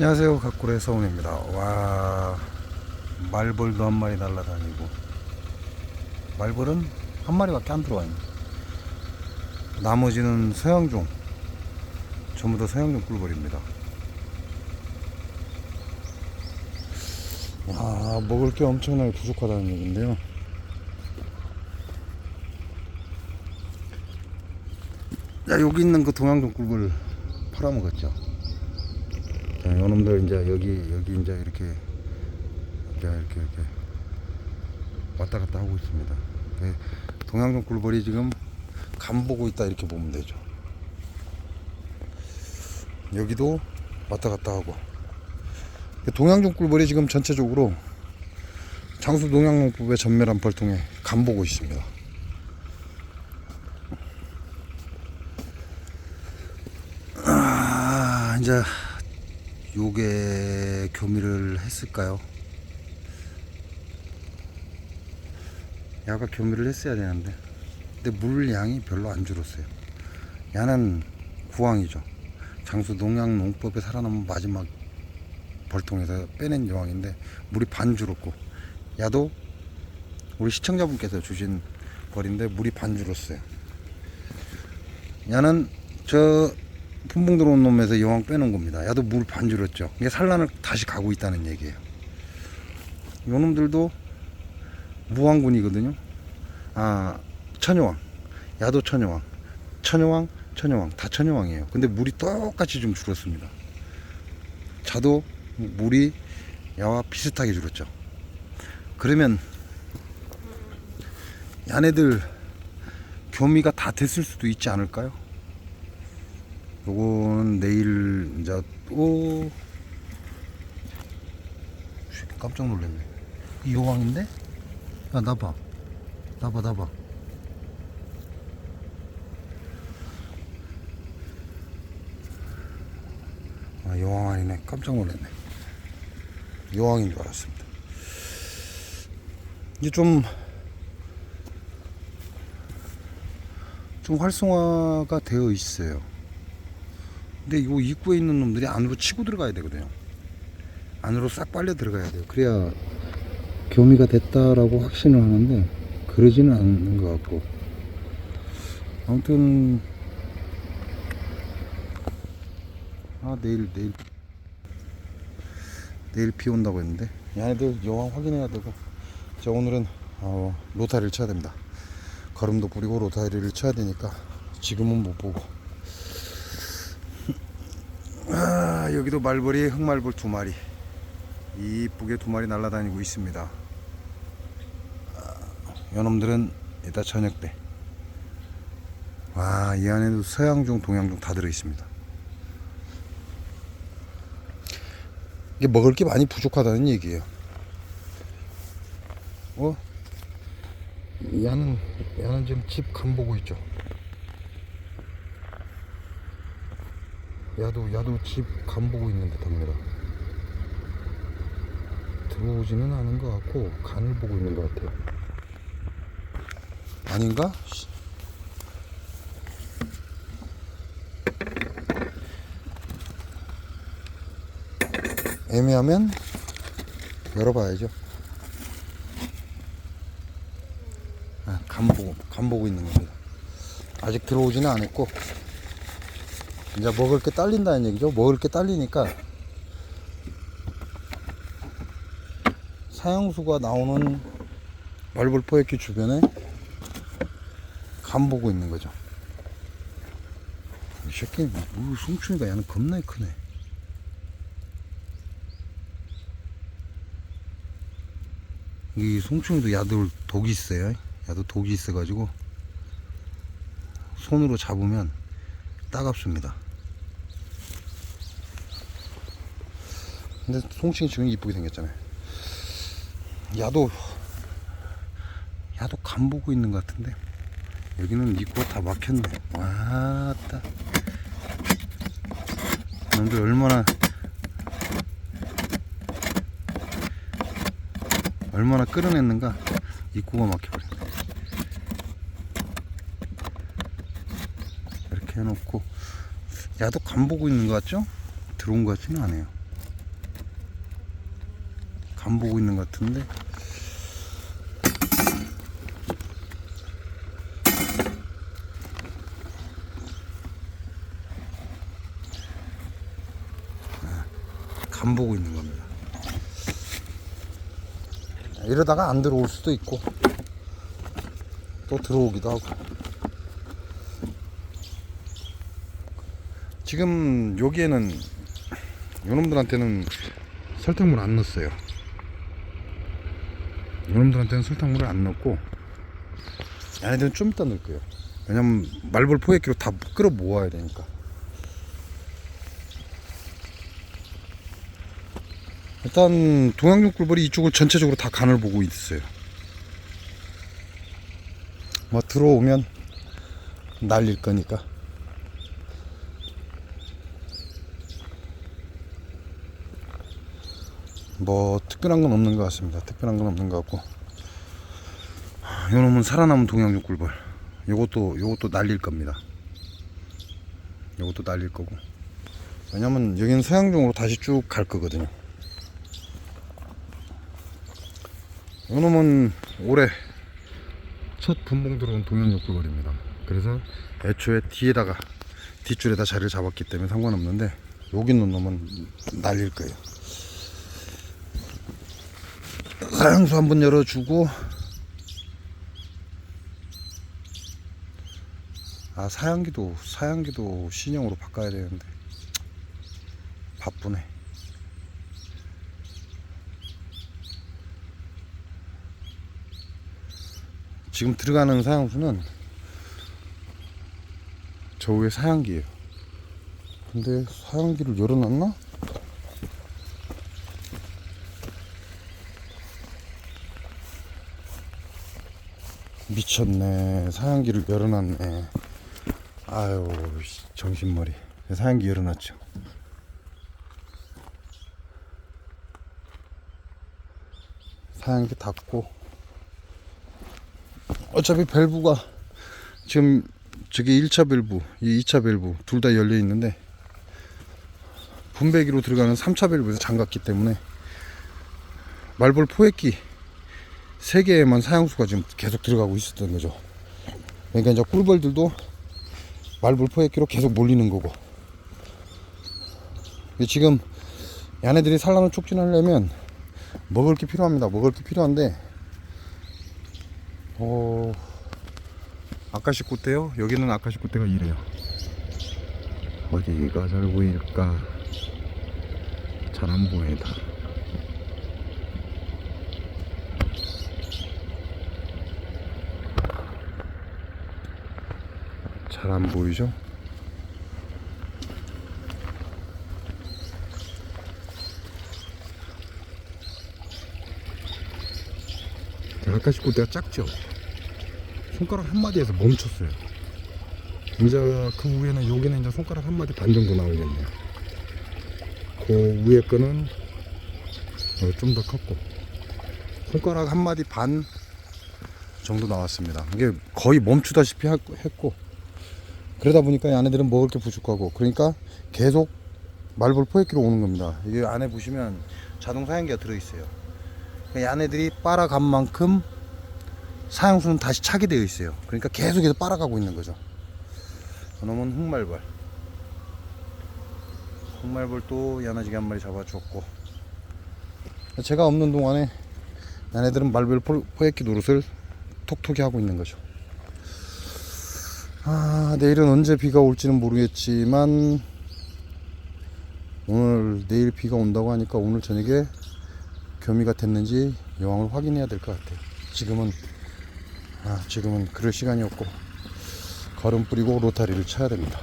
안녕하세요. 각골의 서훈입니다. 와 말벌도 한 마리 날라다니고. 말벌은 한 마리밖에 안 들어와요 나머지는 서양종 전부 다 서양종 꿀벌입니다. 와 먹을 게 엄청나게 부족하다는 얘기인데요. 자 여기 있는 그 동양종 꿀벌 팔아먹었죠? 자, 요놈들 이제 여기 여기 이제 이렇게 이제 이렇게 이렇게 왔다 갔다 하고 있습니다. 네, 동양종 꿀벌이 지금 간 보고 있다 이렇게 보면 되죠. 여기도 왔다 갔다 하고 동양종 꿀벌이 지금 전체적으로 장수 동양농법의 전멸한 벌통에 간 보고 있습니다. 아, 이제 요게 교미를 했을까요? 야가 교미를 했어야 되는데. 근데 물 양이 별로 안 줄었어요. 야는 구왕이죠. 장수 농양 농법에 살아남은 마지막 벌통에서 빼낸 여왕인데 물이 반 줄었고. 야도 우리 시청자분께서 주신 벌인데 물이 반 줄었어요. 야는 저 품봉 들어온 놈에서 여왕 빼놓은 겁니다. 야도 물 반 줄었죠. 이게 산란을 다시 가고 있다는 얘기예요. 요 놈들도 무왕군이거든요. 아, 천여왕. 야도 천여왕. 천여왕, 천여왕. 다 천여왕이에요. 근데 물이 똑같이 좀 줄었습니다. 자도 물이 야와 비슷하게 줄었죠. 그러면 야네들 교미가 다 됐을 수도 있지 않을까요? 요거는 내일 이제 또 깜짝 놀랐네. 이 여왕인데? 야 나봐, 나봐, 나봐. 아 여왕 아니네. 깜짝 놀랐네. 여왕인 줄 알았습니다. 이게 좀, 좀 활성화가 되어 있어요. 근데 이 입구에 있는 놈들이 안으로 치고 들어가야 되거든요. 안으로 싹 빨려 들어가야 돼요. 그래야 교미가 됐다라고 확신을 하는데 그러지는 않는 것 같고 아무튼 아 내일 내일 내일 비 온다고 했는데 얘네들 여왕 확인해야 되고 자 오늘은 어, 로타리를 쳐야 됩니다. 걸음도 뿌리고 로타리를 쳐야 되니까 지금은 못 보고 아, 여기도 말벌이 흑말벌 두 마리. 이쁘게 두 마리 날아다니고 있습니다. 아, 요놈들은 이따 저녁 때. 와, 이 안에도 서양종, 동양종 다 들어있습니다. 이게 먹을 게 많이 부족하다는 얘기예요. 어? 야는, 야는 지금 집 간 보고 있죠 야도 야도 집 간 보고 있는 듯합니다. 들어오지는 않은 것 같고 간을 보고 있는 것 같아요. 아닌가? 씨. 애매하면 열어봐야죠. 아, 간 보고 간 보고 있는 겁니다. 아직 들어오지는 않았고 이제 먹을 게 딸린다는 얘기죠. 먹을 게 딸리니까 사형수가 나오는 말벌 포획기 주변에 간 보고 있는 거죠. 이 새끼 뭐 숭충이가 얘는 겁나 크네. 이 송충이도 야들 독이 있어요. 야도 독이 있어가지고 손으로 잡으면 따갑습니다. 근데 송칭이 지금 이쁘게 생겼잖아요. 야도 야도 간 보고 있는 것 같은데 여기는 입구가 다 막혔네. 와따. 놈들 얼마나 얼마나 끌어냈는가 입구가 막혀버렸네. 이렇게 해놓고 야도 간 보고 있는 것 같죠? 들어온 것 같지는 않아요. 간 보고 있는 것 같은데 간 보고 있는 겁니다. 이러다가 안 들어올 수도 있고 또 들어오기도 하고 지금 여기에는 요놈들한테는 설탕물 안 넣었어요. 요놈들한테는 설탕물을 안 넣고 얘네들은 좀 이따 넣을 거예요. 왜냐면 말벌 포획기로 다 끌어 모아야 되니까. 일단 동양육 꿀벌이 이쪽을 전체적으로 다 간을 보고 있어요. 뭐 들어오면 날릴 거니까 뭐 특별한 건 없는 것 같습니다. 특별한 건 없는 것 같고 하, 요놈은 살아남은 동양육 꿀벌 요것도 요것도 날릴 겁니다. 요것도 날릴 거고 왜냐면 여기는 서양종으로 다시 쭉 갈 거거든요. 요놈은 올해 첫 분봉 들어온 동양육 꿀벌입니다. 그래서 애초에 뒤에다가 뒷줄에다 자리를 잡았기 때문에 상관없는데 여기 있는 놈은 날릴 거예요. 사양수 한번 열어주고. 아 사양기도 사양기도 신형으로 바꿔야 되는데. 바쁘네. 지금 들어가는 사양수는 저 위에 사양기예요. 근데 사양기를 열어놨나? 미쳤네. 사양기를 열어놨네. 아유, 씨, 정신머리. 사양기 열어놨죠. 사양기 닫고. 어차피 밸브가 지금 저게 1차 밸브, 이 2차 밸브 둘 다 열려 있는데 분배기로 들어가는 3차 밸브에서 잠갔기 때문에 말벌 포획기 세 개에만 사양수가 지금 계속 들어가고 있었던 거죠. 그러니까 이제 꿀벌들도 말벌 포획기로 계속 몰리는 거고. 지금 얘네들이 산란을 촉진하려면 먹을 게 필요합니다. 먹을 게 필요한데, 어, 아카시 꽃대요? 여기는 아카시 꽃대가 이래요. 어디가 잘 보일까? 잘 안 보인다. 잘 안 보이죠? 아까시 꽃대가 작죠? 손가락 한 마디에서 멈췄어요. 이제 그 위에는 여기는 이제 손가락 한 마디 반 정도 나오겠네요. 그 위에 거는 어, 좀더 컸고 손가락 한 마디 반 정도 나왔습니다. 이게 거의 멈추다시피 하- 했고 그러다 보니까 이 안에들은 먹을 게 부족하고 그러니까 계속 말벌 포획기로 오는 겁니다. 이게 안에 보시면 자동 사양기가 들어있어요. 이 안에들이 빨아간 만큼 사용수는 다시 차게 되어 있어요. 그러니까 계속해서 빨아가고 있는 거죠. 그놈은 흑말벌. 흑말벌도 야나지게 한 마리 잡아주었고 제가 없는 동안에 얘네들은 말벌 포- 포획기 노릇을 톡톡히 하고 있는 거죠. 아, 내일은 언제 비가 올지는 모르겠지만 오늘 내일 비가 온다고 하니까 오늘 저녁에 교미가 됐는지 여왕을 확인해야 될 것 같아요. 지금은 아, 지금은 그럴 시간이 없고 걸음 뿌리고 로타리를 쳐야 됩니다.